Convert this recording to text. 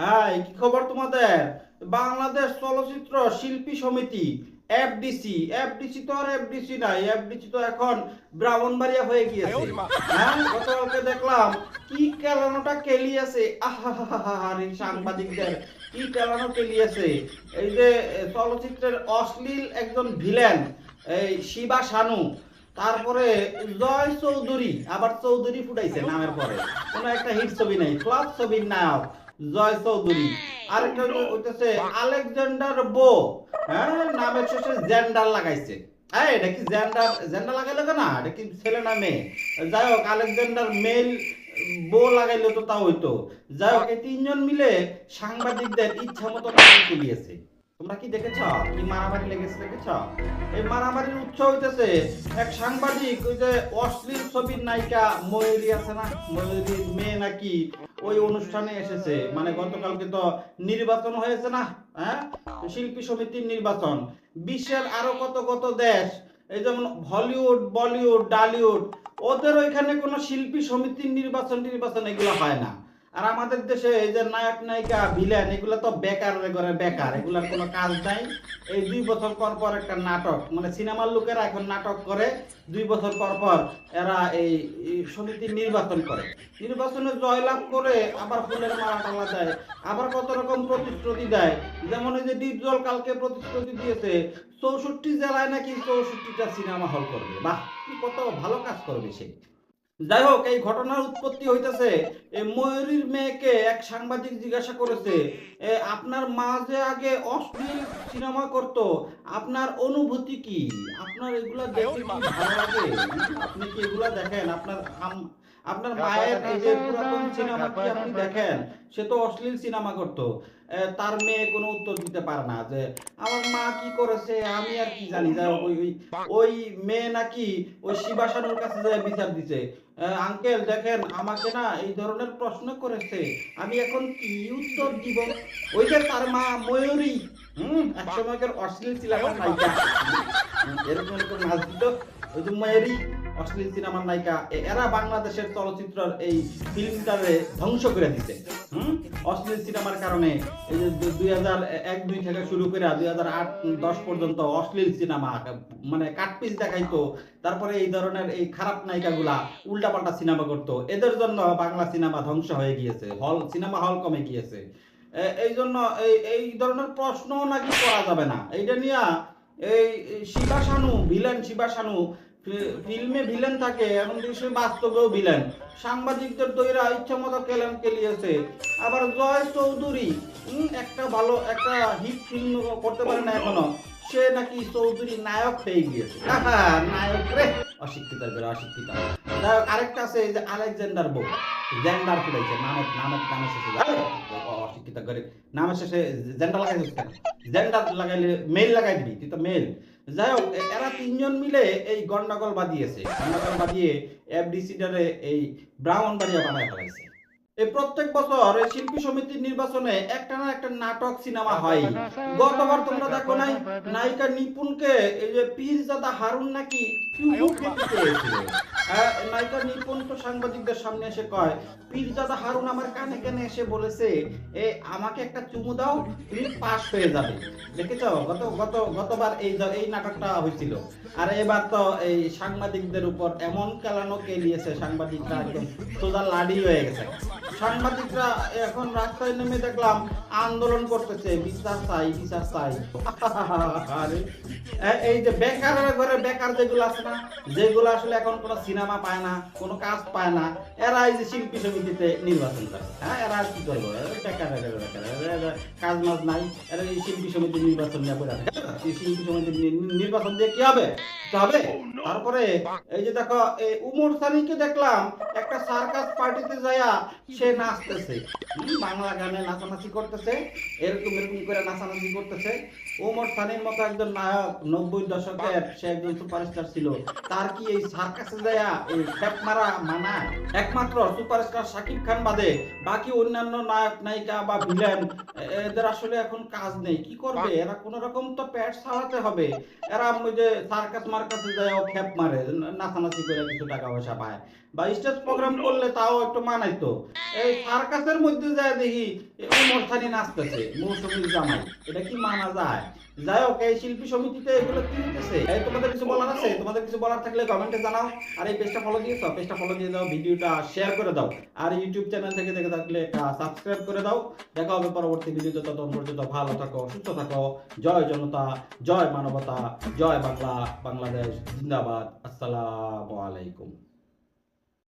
হ্যাঁ কি খবর তোমাদের? বাংলাদেশ চলচ্চিত্র শিল্পী সমিতি এফডিসি এফডিসি তো আর এফডিসি নাই এফডিসি তো এখন ব্রাহ্মণবাড়িয়া হয়ে গিয়েছে। হ্যাঁ গতকালকে দেখলাম কি কেলানোটা কেলিয়েছে। আহাহাহাহারে সাংবাদিকদের কি কেলানো কেলিয়েছে এই যে চলচ্চিত্রের অশ্লীল একজন ভিলেন এই শিবা শানু তারপরে জয় চৌধুরী আবার চৌধুরী ফুটাইছে নামের পরে কোন একটা হিট ছবি নাই ফ্লপ ছবির নায়ক জয় চৌধুরী। আরেকটা হইতেছে আলেকজান্ডার বো। হ্যাঁ নামের শেষে জেন্ডার লাগাইছে। হ্যাঁ এটা কি জেন্ডার জেন্ডার লাগাইলো কেন? এটা কি ছেলে না মেয়ে? যাই হোক আলেকজান্ডার মেল বো লাগাইলো তো তাও হইতো। যাই হোক এই তিনজন মিলে সাংবাদিকদের ইচ্ছা মতো তুলিয়েছে। তোমরা কি দেখেছ? কি মারামারি লেগেছে দেখেছ? এই মারামারির উৎস হইতেছে এক সাংবাদিক, ওই যে অশ্লীল ছবির নায়িকা ময়ূরী আছে না? ময়ূরীর মেয়ে নাকি ওই অনুষ্ঠানে এসেছে। মানে গতকালকে তো নির্বাচন হয়েছে না? হ্যাঁ? শিল্পী সমিতির নির্বাচন। বিশ্বের আরও কত কত দেশ, এই যেমন হলিউড, বলিউড, ডালিউড, ওদের ওইখানে কোনো শিল্পী সমিতির নির্বাচন নির্বাচন এগুলো হয় না। আর আমাদের দেশে এই যে নায়ক, নায়িকা ভিলেন এগুলো তো বেকার করে বেকার। এগুলোর কোনো কাজ নাই। এই দুই বছর পর পর একটা নাটক। মানে সিনেমার লোকেরা এখন নাটক করে, দুই বছর পর পর এরা এই সমিতির নির্বাচন করে। নির্বাচনে জয়লাভ করে আবার ফুলের মালা টালা দেয়, আবার কত রকম প্রতিশ্রুতি দেয়। যেমন এই যে ডিপজল কালকে প্রতিশ্রুতি দিয়েছে, চৌষট্টি জেলায় নাকি চৌষট্টিটা সিনেমা হল করবে। বাহ কত ভালো কাজ করবে সে। যাই হোক এই ঘটনার উৎপত্তি হইতেছে ময়ূরীর মেয়েকে এক সাংবাদিক জিজ্ঞাসা করেছে আপনার মা যে আগে অশ্লীল সিনেমা করত, আপনার অনুভূতি কি? আপনার এগুলা দেখতে ভালো লাগে? আপনি কি এগুলা দেখেন? আপনার আপনার মায়ের এই যে পুরাতন সিনেমা কি আপনি দেখেন? সে তো অশ্লীল সিনেমা করতো। তার মেয়ে কোনো উত্তর দিতে পারে না যে আমার মা কি করেছে? আমি আর কি জানি? হোক, ওই ওই ওই মেয়ে নাকি ওই শিবাসানুর কাছে যায় বিচার দিছে আঙ্কেল দেখেন আমাকে না এই ধরনের প্রশ্ন করেছে। আমি এখন কি উত্তর দিব? ওই যে তার মা ময়ূরী হুম? এক সময়কার অশ্লীল সিনেমা নায়িকা এরকম নাচ দিত। ওই যে ময়ূরী অশ্লীল সিনেমার নায়িকা এরা বাংলাদেশের চলচ্চিত্রের এই ফিল্মটারে ধ্বংস করে দিতে অশ্লীল সিনেমার কারণে এই যে দুই হাজার এক, দুই থেকে শুরু করে দুই হাজার আট, দশ পর্যন্ত অশ্লীল সিনেমা মানে কাটপিস দেখাইতো। তারপরে এই ধরনের এই খারাপ নায়িকাগুলা উল্টাপাল্টা সিনেমা করতো। এদের জন্য বাংলা সিনেমা ধ্বংস হয়ে গিয়েছে, হল, সিনেমা হল কমে গিয়েছে। এই জন্য এই এই ধরনের প্রশ্ন নাকি করা যাবে না। এইটা নিয়ে এই এই শিবা শানু ভিলেন শিবা শানু ফি- ফিল্মে ভিলেন থাকে এমন দেশে বাস্তবেও ভিলেন সাংবাদিকদের দইরা ইচ্ছা মতো কেলেন কেলিয়েছে। আবার জয় চৌধুরী একটা ভালো, একটা হিট ফিল্ম করতে পারে না এখনও, সে নাকি চৌধুরী নায়ক হয়ে গিয়েছে। নায়ক রে। অশিক্ষিত বেড়ে অশিক্ষিত। আরেকটা আছে এই যে আলেকজান্ডার বউ জেন্ডার ফুটাইছে নামের নামের নামের শেষে অশিক্ষিত করে নামের শেষে জেন্ডার লাগাই দিচ্ছে জেন্ডার লাগাইলে মেল লাগাই দিবি, তুই তো মেল। যাই হোক এরা তিনজন মিলে এই গন্ডগোল বাঁধিয়েছে। গন্ডগোল বাঁধিয়ে এফডিসিটারে এই ব্রাহ্মণবাড়িয়া বানায় ফেলাইছে। এই প্রত্যেক বছর এই শিল্পী সমিতির নির্বাচনে একটা না একটা নাটক সিনেমা হয়। গতবার তোমরা দেখো নাই নায়িকা এই যে পীরজাদা হারুন নাকি হ্যাঁ, নায়িকা তো সাংবাদিকদের সামনে এসে কয় পীরজাদা হারুন আমার কানে কানে এসে বলেছে এ আমাকে একটা চুমু দাও তুমি পাস হয়ে যাবে। দেখেছ? গত গত গতবার এই এই নাটকটা হয়েছিল। আর এবার তো এই সাংবাদিকদের উপর এমন কেলানো কেলিয়েছে সাংবাদিকরা একদম সোজা লাডি হয়ে গেছে। সাংবাদিকরা এখন রাস্তায় নেমে দেখলাম আন্দোলন করতেছে। বিচার চাই বিচার চাই। এই যে বেকারের ঘরে বেকার যেগুলো আছে না, যেগুলো আসলে এখন কোনো সিনেমা পায় না, কোনো কাজ পায় না এরা এই যে শিল্পী সমিতিতে নির্বাচন করে। হ্যাঁ এরা কি করব? বেকার বেকার কাজ মাজ নাই, এরা এই শিল্পী সমিতির নির্বাচন নিয়ে পড়ে এই শিল্পী সমিতির নির্বাচন দিয়ে কি হবে? হবে? তারপরে, এই যে দেখো, এই উমর সানিকে দেখলাম, একটা সার্কাস পার্টিতে যায়া সে নাচতেছে। বাংলা গানে নাচানাচি করতেছে, এরকম এরকম করে নাচানাচি করতেছে। ওমর সানির মতো একজন নায়ক, নব্বই দশকের, সে একজন সুপারস্টার ছিল। তার কি এই সার্কাসে যায়া এই ফ্যাপ মারা মানায় একমাত্র সুপারস্টার শাকিব খান বাদে বাকি অন্যান্য নায়ক, নায়িকা বা ভিলেন, এদের আসলে এখন কাজ নেই। কি করবে? এরা কোন রকম তো পেট চালাতে হবে। এরা ওই যে সার্কাস মার্কাসে যায় ও খ্যাপ মারে, নাচানাচি করে কিছু টাকা পয়সা পায়। বা স্টেজ প্রোগ্রাম করলে তাও একটু মানাইতো। এই সার্কাসের মধ্যে যায় দেখি খানি নাচতেছে, মৌসুমীর জামাই, এটা কি মানা যায়? যাই হোক, এই শিল্পী সমিতিতে এগুলো কি হইতেছে এই তোমাদের কিছু বলার আছে? তোমাদের কিছু বলার থাকলে কমেন্টে জানাও, আর এই পেজটা ফলো দিয়েছ পেজটা ফলো দিয়ে দাও, ভিডিওটা শেয়ার করে দাও, আর ইউটিউব চ্যানেল থেকে দেখে থাকলে সাবস্ক্রাইব করে দাও। দেখা হবে পরবর্তী ভিডিওতে, ততক্ষণ পর্যন্ত ভালো থাকো, সুস্থ থাকো, জয় জনতা, জয় মানবতা, জয় বাংলা, বাংলাদেশ, জিন্দাবাদ, আসসালামু আলাইকুম।